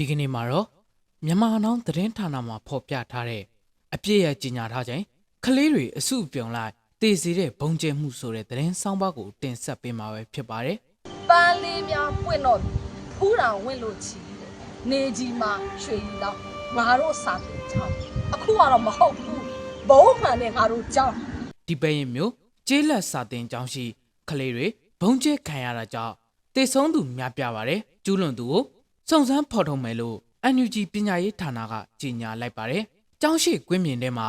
ဒီကနေ့မှာတော့မြန်မာနောင်သတင်းဌာနမှာဖော်ပြထားတဲ့အပြည့်ရဲ့ကြီးညာထားခြင်းကလေးတွေအစုပြုံလိုက်တည်စီတဲ့ဘုံကျဲမှုဆိုတဲ့သတင်းဆောင်းပါးကိုတင်ဆက်ပေးမှာပဲဖြစ်ပါတယ်ပန်းလေးများပွင့်တော့ဖူးတောင်ဝင်လို့ချီတယ်နေကြီးမှာရွှေရီတော့ငါတို့စာတင်ချောင်းအခုကတော့မဟုတ်ဘူးဘုံမှန်နဲ့ငါတို့ကြောင်းဒီပဲရင်မျိုးကျေးလက်စာတင်ကျောင်းရှိကလေးတွေဘုံကျဲခံရတာကြောင့်တည်ဆုံးသူများပြားပါတယ်ကျူးလွန်သူကို စုံစမ်းဖော်ထုတ်မယ်လို့ NUG ပညာရေးဌာနကကြေညာလိုက်ပါတယ်ကျောင်းရှိကွင်းမြင်ထဲမှာ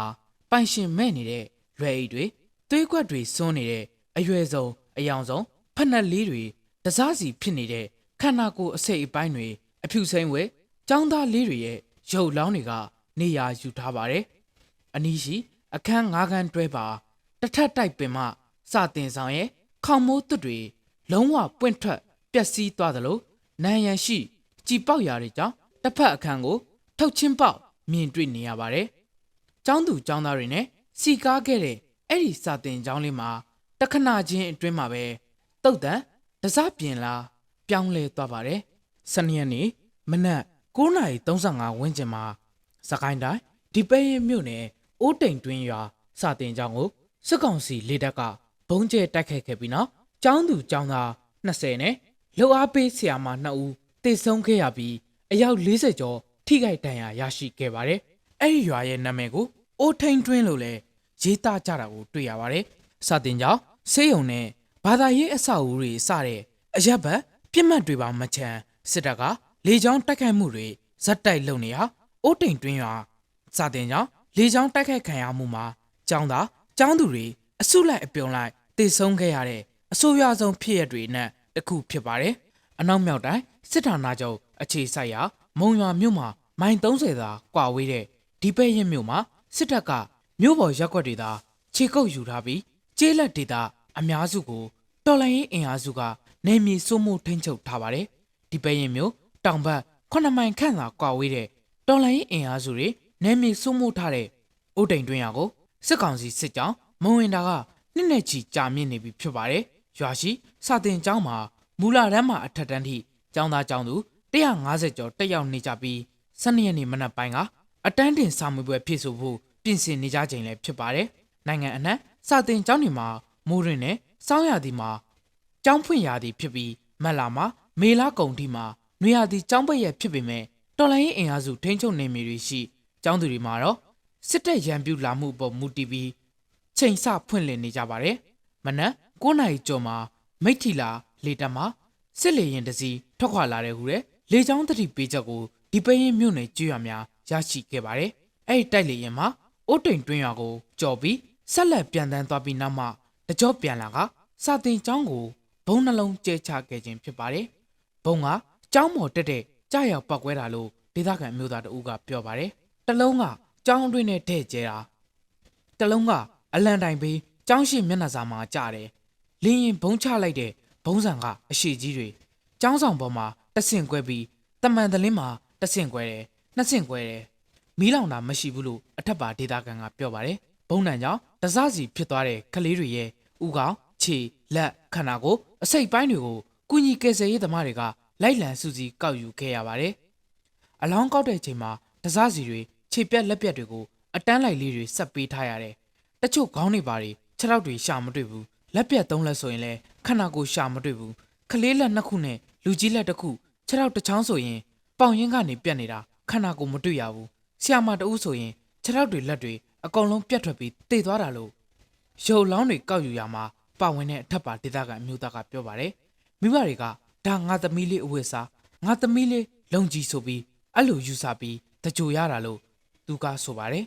ပိုင်ရှင်မဲ့နေတဲ့လွယ်အိတ်တွေသွေးကွက်တွေစွန်းနေတဲ့အရွယ်ဆုံးအယောင်ဆုံးဖက်နှက်လေးတွေတစားစီဖြစ်နေတဲ့ခန္ဓာကိုယ်အစိတ်အပိုင်းတွေအဖြူစိမ့်ဝဲចောင်းသားလေးတွေရဲ့ရုပ်လောင်းတွေကနေရာယူထားပါတယ်အနီးရှိအခန်း၅ခန်းတွဲပါတစ်ထပ်တိုက်ပင်မှစတင်ဆောင်ရဲ့ခေါင်မိုးသွတ်တွေလုံးဝပွင့်ထွက်ပျက်စီးသွားသလိုနံရံရှိ ကြည်ပေါက်ရာတွေကြောင့်တစ်ဖက်အခန်းကိုထုတ်ချင်းပေါက်မြင်တွေ့နေရပါတယ်။ကျောင်းသူကျောင်းသားတွေနဲ့စီကားခဲ့တဲ့အဲ့ဒီစာတင်ကျောင်းလေးမှာတခဏချင်းအတွင်းမှာပဲတုတ်တန်တစားပြင်လာပြောင်းလဲသွားပါတယ်။စနေရက်နေ့မနက်9:35ဝန်းကျင်မှာစကိုင်းတိုင်းဒီပဲရင်မြို့နယ်အိုးတိမ်တွင်းရွာစာတင်ကျောင်းကိုစစ်ကောင်စီလေတပ်ကဘုံကျဲတိုက်ခိုက်ခဲ့ပြီးနောက်ကျောင်းသူကျောင်းသား20နဲ့လှုပ်အားပေးဆရာမ2ဦး တေဆုံးခဲ့ရပြီးအယောက်40ကျော်ထိခိုက်ဒဏ်ရာရရှိခဲ့ပါတယ်။အဲ့ဒီရွာရဲ့နာမည်ကိုအိုးထိန်တွင်းလို့လည်းရေးသားကြတာကိုတွေ့ရပါတယ်။စာတင်ကြောင့်ဆေးရုံနဲ့ဘာသာရေးအဆောက်အဦတွေစတဲ့အရက်ဘတ်ပြစ်မှတ်တွေပါမချမ်းစစ်တပ်ကလေကြောင်းတိုက်ခိုက်မှုတွေဇက်တိုက်လုပ်နေဟာအိုးတိမ်တွင်းရွာစာတင်ကြောင့်လေကြောင်းတိုက်ခိုက်ခံရမှုမှာကျောင်းသားကျောင်းသူတွေအစုလိုက်အပြုံလိုက်တည်ဆုံးခဲ့ရတဲ့အဆိုးရွားဆုံးဖြစ်ရပ်တွေနဲ့တစ်ခုဖြစ်ပါတယ်။ အနောက်မြောက်တိုင်းစစ်ဌာနချုပ်အခြေစိုက်ရာမုံရွာမြို့မှာမိုင်30သာကွာဝေးတဲ့ဒီပဲရင်မြို့မှာစစ်တပ်ကမြို့ပေါ်ရက်ွက်တွေသာခြေကုပ်ယူထားပြီးကျေးလက်ဒေသအများစုကိုတော်လိုင်းရေးအင်အားစုကနေမြေစိုးမိုးထိန်းချုပ်ထားပါတယ်။ဒီပဲရင်မြို့တောင်ဘက်9မိုင်ခန့်သာကွာဝေးတဲ့တော်လိုင်းရေးအင်အားစုတွေနေမြေစိုးမိုးထားတဲ့အိုးတိမ်တွင်းရွာကိုစစ်ကောင်စီစစ်ကြောင်းမုံဝင်တာကနှစ်နဲ့ချီကြာမြင့်နေပြီဖြစ်ပါတယ်။ရွာရှိစာတင်ကျောင်းမှာ မူလာတန်းမှာအထက်တန်းထိကျောင်းသားကျောင်းသူ150ကျော်တက်ရောက်နေကြပြီး12ရက်နေ့မနက်ပိုင်းကအတန်းတင်စာမေးပွဲဖြည့်ဆို့ဖို့ပြင်ဆင်နေကြချိန်လည်းဖြစ်ပါတယ်။နိုင်ငံအနှံ့စာတင်ကျောင်းတွေမှာမိုးရင်နဲ့စောင်းရသည်မှာကျောင်းဖွင့်ရသည်ဖြစ်ပြီးမက်လာမှာမေလာကုံတီမှာနွေရသည်ကျောင်းပိတ်ရဖြစ်ပေမဲ့တော်လိုင်းရေးအင်အားစုထိန်းချုပ်နေမြေတွေရှိကျောင်းသူတွေမှာတော့စစ်တပ်ရန်ပြုလာမှုပေါ်မူတည်ပြီးချိန်ဆဖွင့်လှစ်နေကြပါတယ်။မနက်9နာရီကျော်မှာမိထီလာ လေတပ်မှာစစ်လေရင်တစီထွက်ခွာလာတဲ့ဟူတဲ့လေချောင်းတတိပေးချက်ကိုဒီပရင်မြို့နယ်ကျွော်များရရှိခဲ့ပါတယ်။အဲ့ဒီတိုက်လေရင်မှာအိုးတိမ်တွင်းရွာကိုကြော်ပြီးဆက်လက်ပြန်တန်းသွားပြီးနောက်မှတကြော့ပြန်လာကစာတင်ကျောင်းကိုဘုံနှလုံးကျဲချခဲ့ခြင်းဖြစ်ပါတယ်။ဘုံကကျောင်းမော်တက်တဲ့ကြာရောက်ပောက်ကွဲတာလို့ဒေသခံအမျိုးသားတဦးကပြောပါတယ်။တလုံးကကျောင်းအတွင်းနဲ့တဲ့ကျဲတာတလုံးကအလန်တိုင်ပေးကျောင်းရှိမျက်နှာစာမှာကြတယ်။လင်းရင်ဘုံချလိုက်တဲ့ ဘုံဆံကအရှိကြီးတွေကျောင်းဆောင်ပေါ်မှာတဆင့်ကွဲပြီးတမန်တလင်းမှာတဆင့်ကွဲတယ်နှစ်ဆင့်ကွဲတယ်မီးလောင်တာမရှိဘူးလို့အထက်ပါဒေတာကန်ကပြောပါတယ်ဘုံတန်ကြောင့်တစားစီဖြစ်သွားတဲ့ကလေးတွေရဲ့ဥကောင်ခြေလက်ခန္ဓာကိုယ်အစိတ်ပိုင်းတွေကိုကုညီကယ်ဆယ်ရေးသမားတွေကလိုက်လံစူးစီးကောက်ယူခဲ့ရပါတယ်အလောင်းကောက်တဲ့ချိန်မှာတစားစီတွေခြေပြက်လက်ပြက်တွေကိုအတန်းလိုက်လေးတွေဆက်ပေးထားရတယ်တချို့ခေါင်းတွေပါတွေခြေထောက်တွေရှာမတွေ့ဘူး လက်ပြက်သုံးလက်ဆိုရင်လည်းခန္ဓာကိုယ်ရှာမတွေ့ဘူးကလေးလက်နှစ်ခုနဲ့လူကြီးလက်တစ်ခုခြေထောက်တစ်ချောင်းဆိုရင်ပေါင်ရင်းကနေပြက်နေတာခန္ဓာကိုယ်မတွေ့ရဘူးဆရာမတဦးဆိုရင်ခြေထောက်တွေလက်တွေအကုန်လုံးပြတ်ထွက်ပြီးတေသွားတာလို့ရုပ်လောင်းတွေကောက်ယူရမှာပါဝင်တဲ့အထက်ပါဒေသကအမျိုးသားကပြောပါတယ်မိဘတွေကဒါငါသမီးလေးအဝတ်စားငါသမီးလေးလုံကြီးဆိုပြီးအဲ့လိုယူဆပြီးတကြိုရတာလို့သူကဆိုပါတယ်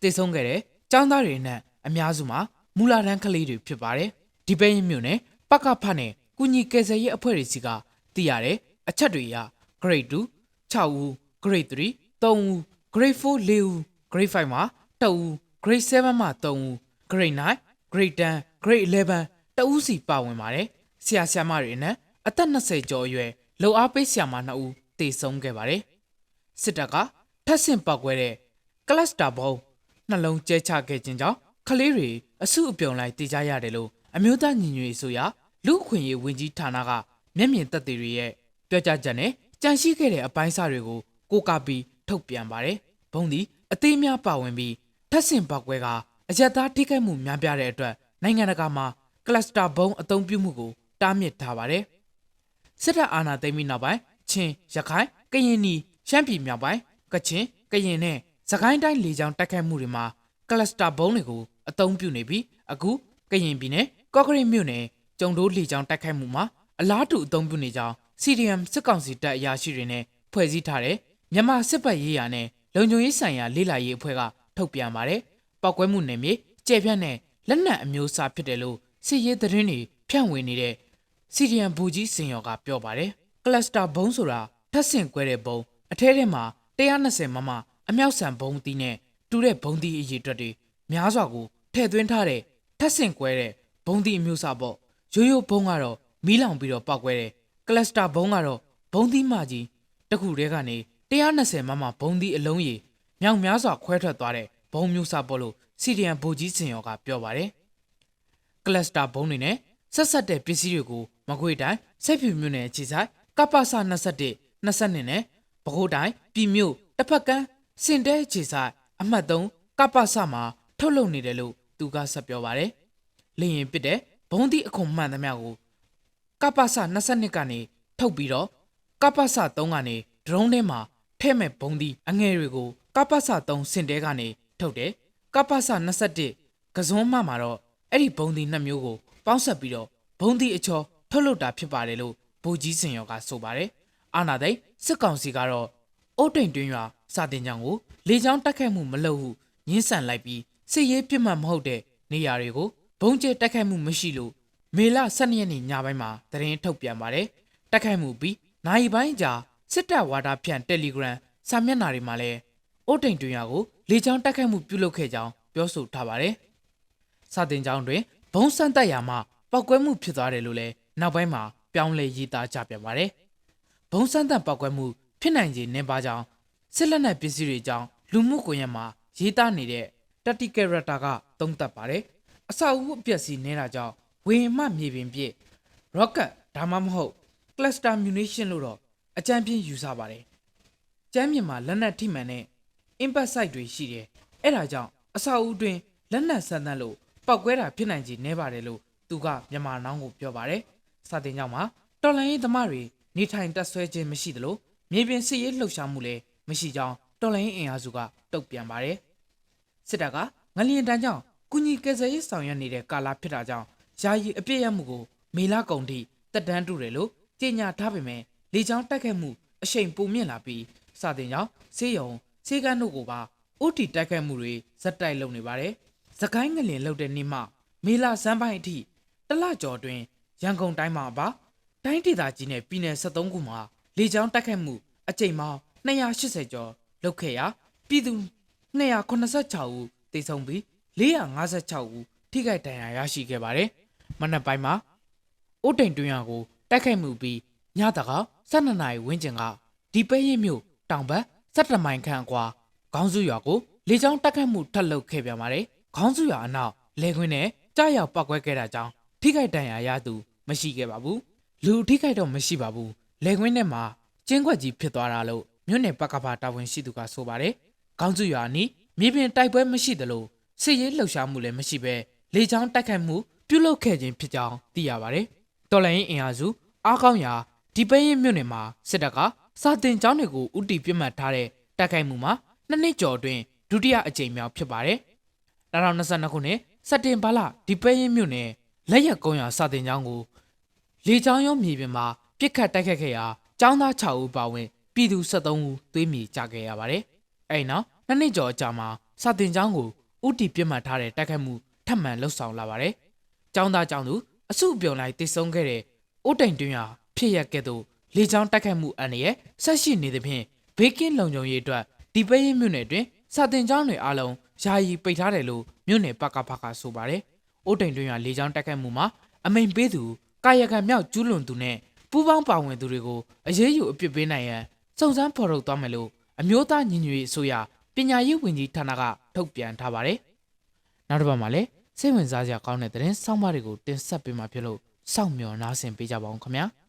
တေဆုံးခဲ့တဲ့ចောင်းသားတွေနဲ့အများစုမှာ မူလာတန်းကလေးတွေဖြစ်ပါတယ်ဒီပဲရင်မြို့နယ်ပကဖတ်နဲ့ကုညီကယ်ဆယ်ရေးအဖွဲ့တွေစီကတည်ရတဲ့အချက်တွေအရ grade 2 6ဦး grade 3 3ဦး grade 4 4ဦး grade 5မှာ2ဦး grade 7မှာ3ဦး grade 9 grade 10 grade 11တဦးစီပါဝင်ပါတယ်ဆရာဆရာမတွေနဲ့အသက်20ကျော်အရွယ်လုံအားပေးဆရာမ2ဦးတည်ဆုံးခဲ့ပါတယ်စစ်တပ်ကထပ်ဆင့်ပောက်ကွဲတဲ့ကလစတာဘုံနှလုံးကျဲချခဲ့ခြင်းကြောင့် ကလေးတွေအစုအပြုံလိုက်တည်ကြရတယ်လို့အမျိုးသားညီညွတ်ရေးဆိုရာလူ့အခွင့်အရေးဝန်ကြီးဌာနကမျက်မြင်သက်သေတွေရဲ့ပြောကြားချက်နဲ့ကျကြန့်ရှိခဲ့တဲ့အပိုင်းအစတွေကိုကိုးကားပြီးထုတ်ပြန်ပါတယ်။ဘုံဒီအသေးများပါဝင်ပြီးထပ်ဆင့်ပောက်ကွဲကအရက်သားထိခိုက်မှုများပြားတဲ့အတွက်နိုင်ငံတကာမှာကလစတာဘုံအသုံးပြုမှုကိုတားမြစ်ထားပါတယ်။စစ်တပ်အာဏာသိမ်းပြီးနောက်ပိုင်းချင်းရခိုင်ကရင်နီရှမ်းပြည်မြောက်ပိုင်းကချင်ကရင်နဲ့စကိုင်းတိုင်းလေကြောင်းတိုက်ခိုက်မှုတွေမှာကလစတာဘုံတွေကို အသုံးပြုနေပြီးအခုကရင်ပြည်နယ်ကော့ကရိတ်မြို့နယ်ကျုံတိုးလေကြောင်းတိုက်ခိုက်မှုမှာအလားတူအသုံးပြုနေကြောင်း CDM စစ်ကောင်စီတပ်အရာရှိတွေနဲ့ဖွဲ့စည်းထားတဲ့မြန်မာစစ်ပတ်ရေးရာနဲ့လုံခြုံရေးဆိုင်ရာလေးလာရေးအဖွဲ့ကထုတ်ပြန်ပါတယ်။ပောက်ကွဲမှုနယ်မြေကျဲပြန့်တဲ့လက်နက်အမျိုးအစားဖြစ်တယ်လို့စစ်ရေးသတင်းတွေဖြန့်ဝေနေတဲ့ CDM ဘူကြီးစင်ရော်ကပြောပါတယ်။ကလစတာဘုံဆိုတာထပ်ဆင့်ကွဲတဲ့ဘုံအထဲထဲမှာ120မမအမြောက်ဆန်ဘုံတီးနဲ့တူတဲ့ဘုံတီးအရေးအတွက်တွေများစွာကို ထည့်သွင်းထားတဲ့ထပ်ဆင့်ကွဲတဲ့ဘုံတီးအမျိုးအစားပေါ့ရိုးရိုးဘုံကတော့မီးလောင်ပြီးတော့ပောက်ကွဲတယ်ကလစတာဘုံကတော့ဘုံတီးမကြီးတစ်ခုတည်းကနေ120မမဘုံတီးအလုံးကြီးမြောက်များစွာခွဲထွက်သွားတဲ့ဘုံမျိုးစားပေါ့လို့စီဒီယန်ဘူကြီးစင်ရော်ကပြောပါတယ်ကလစတာဘုံတွေနဲ့ဆက်ဆက်တဲ့ပစ္စည်းတွေကိုမကွေတိုင်းဆက်ဖြူမြို့နယ်အခြေဆိုင်ကပ္ပစ21 22နဲ့ပဲခူးတိုင်းပြည်မြို့တစ်ဖက်ကန်းစင်တဲအခြေဆိုင်အမှတ်3ကပ္ပစမှာထုတ်လုပ်နေတယ်လို့ သူကဆက်ပြောပါတယ်။လင်းရင်ပစ်တဲ့ဘုံသီးအခွန်မှန်သမျှကိုကပ္ပစ22ကနေထုတ်ပြီးတော့ကပ္ပစ3ကနေဒရုန်းထဲမှာထဲ့မဲ့ဘုံသီးအငယ်တွေကိုကပ္ပစ3စင်တဲကနေထုတ်တယ်။ကပ္ပစ21ကစွန်းမှမှာတော့အဲ့ဒီဘုံသီးနှစ်မျိုးကိုပေါင်းဆက်ပြီးတော့ဘုံသီးအချောထုတ်လုပ်တာဖြစ်ပါတယ်လို့ဘူကြီးစင်ရောကဆိုပါတယ်။အာနာသိန်းစစ်ကောင်စီကတော့အိုးတိန်တွင်းရွာစာတင်ကြောင်ကိုလေကြောင်းတိုက်ခိုက်မှုမလုပ်ဟုညှင်းဆန်လိုက်ပြီး စစ်ရေးပြစ်မှတ်မဟုတ်တဲ့နေရာတွေကိုဘုံကျဲတိုက်ခိုက်မှုမရှိလို့မေလ12ရက်နေ့ညပိုင်းမှာသတင်းထုတ်ပြန်ပါတယ်။တိုက်ခိုက်မှုပြီးနိုင်ပိုင်းကြာစစ်တပ်ဝါဒဖြန့် Telegram စာမျက်နှာတွေမှာလည်းအိုးတိန်တွင်းရွာကိုလေကြောင်းတိုက်ခိုက်မှုပြုလုပ်ခဲ့ကြောင်းပြောဆိုထားပါတယ်။စာတင်ကြောင်တွင်ဘုံစမ်းတက်ရာမှာပောက်ကွဲမှုဖြစ်သွားတယ်လို့လည်းနောက်ပိုင်းမှာပြောင်းလဲရေးသားကြပြန်ပါတယ်။ဘုံစမ်းတက်ပောက်ကွဲမှုဖြစ်နိုင်ခြေနည်းပါးကြောင်းစစ်လက်နက်ပစ္စည်းတွေကြောင်းလူမှုကွန်ရက်မှာရေးသားနေတဲ့ တတိကရတာကသုံးသပ်ပါတယ်။အဆောက်အဦအပျက်စီးနေတာကြောင့်ဝေမှမြေပြင်ပြည့် rocket ဒါမှမဟုတ် cluster munition လို့တော့အကြံပြင်းယူဆပါတယ်။ကျမ်းမြင်မှာလက်နက်ထိမှန်တဲ့ impact site တွေရှိတယ်။အဲ့ဒါကြောင့်အဆောက်အဦတွင်လက်နက်ဆန်းသန်းလို့ပောက်ကွဲတာဖြစ်နိုင်ခြေနည်းပါတယ်လို့သူကမြန်မာနောင်းကိုပြောပါတယ်။စာတင်ကြောင့်မှာတော်လန်ရေးသမားတွေနေထိုင်တက်ဆွဲခြင်းမရှိသလိုမြေပြင်စစ်ရေးလှုပ်ရှားမှုလည်းမရှိကြောင်းတော်လိုင်းအင်အားစုကတုံ့ပြန်ပါတယ်။ စစ်တပ်ကငလျင်တန်းကြောင့်ကုညီကယ်ဆယ်ရေးဆောင်ရွက်နေတဲ့ကာလဖြစ်တာကြောင့်ယာယီအပြည့်ရမှုကိုမေလကုန်ထိတက်တန်းတူတယ်လို့ကြေညာထားပေမဲ့လေကြောင်းတိုက်ခိုက်မှုအရှိန်ပိုမြင့်လာပြီးစတင်ကြောင့်ဆေးရုံဆေးကန်းတို့ကိုပါဥတီတိုက်ခိုက်မှုတွေဇက်တိုက်လုပ်နေပါတယ်။သခိုင်းငလျင်လှုပ်တဲ့နေ့မှမေလစမ်းပိုင်းအထိတလကျော်တွင်ရန်ကုန်တိုင်းမှာပါတိုင်းဒေသကြီးနဲ့ပြည်နယ်73ခုမှာလေကြောင်းတိုက်ခိုက်မှုအကြိမ်ပေါင်း280ကျော်လုပ်ခဲ့ရာပြည်သူ 286ဦးသေဆုံးပြီး456ဦးထိခိုက်ဒဏ်ရာရရှိခဲ့ပါတယ်။မနက်ပိုင်းမှာအိုးတိန်တွင်းရကိုတိုက်ခိုက်မှုပြီးညတက12နာရီဝန်းကျင်ကဒီပဲရင်မြို့တောင်ဘက်17မိုင်ခန့်အကွာခေါင်းစုရွာကိုလေကြောင်းတိုက်ခိုက်မှုထပ်လုပ်ခဲ့ပြန်ပါတယ်။ခေါင်းစုရွာအနောက်လေခွင်းနဲ့ကြားရောက်ပောက်ကွဲခဲ့တာကြောင့်ထိခိုက်ဒဏ်ရာရသူမရှိခဲ့ပါဘူး။လူထိခိုက်တော့မရှိပါဘူး။လေခွင်းထဲမှာကျင်းခွက်ကြီးဖြစ်သွားတာလို့မြို့နယ်ပကဖာတာဝန်ရှိသူကဆိုပါတယ်။ ခေါင်းစုရွာနီးမြေပြင်တိုက်ပွဲမရှိသလိုစစ်ရေးလှုပ်ရှားမှုလည်းမရှိဘဲလေကြောင်းတိုက်ခိုက်မှုပြုလုပ်ခဲ့ခြင်းဖြစ်ကြောင်းသိရပါတယ်။တော်လိုင်းရင်အင်အားစုအားကောင်းရာဒီပဲရင်မြို့နယ်မှာစစ်တပ်ကစာတင်ကျောင်းတွေကိုဥတီပြစ်မှတ်ထားတဲ့တိုက်ခိုက်မှုမှာနှစ်နှစ်ကျော်အတွင်းဒုတိယအကြိမ်မြောက်ဖြစ်ပါတယ်။2022ခုနှစ်စက်တင်ဘာလဒီပဲရင်မြို့နယ်လက်ရက်ကုန်းရွာစာတင်ကျောင်းကိုလေကြောင်းရုံးမြေပြင်မှာပြစ်ခတ်တိုက်ခတ်ခဲ့ရာကျောင်းသား6ဦးပါဝင် ပြည်သူ73ဦးသွေးမြေကြခဲ့ရပါတယ်။ အဲဒီနောက်နှစ်နှစ်ကျော်အကြာမှာစာတင်ကျောင်းကိုဥတီပြစ်မှတ်ထားတဲ့တိုက်ခိုက်မှုထပ်မံလှုပ်ဆောင်လာပါတယ်။ကျောင်းသားကျောင်းသူအစုအပြုံလိုက်တိတ်ဆုံးခဲ့တဲ့အိုးတိန်တွင်းဟာဖြစ်ရကဲ့သို့လေကြောင်းတိုက်ခိုက်မှုအန္တရာယ်ဆက်ရှိနေသဖြင့်ဘေးကင်းလုံခြုံရေးအတွက်ဒီပဲရင်မြို့နယ်တွင်စာတင်ကျောင်းတွေအားလုံးယာယီပိတ်ထားတယ်လို့မြို့နယ်ပကဖကဆိုပါတယ်။အိုးတိန်တွင်းဟာလေကြောင်းတိုက်ခိုက်မှုမှာအမိန်ပေးသူကာယကံမြောက်ကျူးလွန်သူနဲ့ပူးပေါင်းပါဝင်သူတွေကိုအရေးယူအပြစ်ပေးနိုင်ရန်စုံစမ်းဖော်ထုတ်သွားမယ်လို့ အမျိုးသားညီညွတ်ရေးအစိုးရပညာရေးဝန်ကြီးဌာနကထုတ်ပြန်ထားပါတယ်။နောက်တစ်ပတ်မှာလည်းစိတ်ဝင်စားစရာကောင်းတဲ့သတင်းဆောင်းပါးတွေကိုတင်ဆက်ပေးမှာဖြစ်လို့စောင့်မျှော်နားဆင်ပေးကြပါဦးခင်ဗျာ။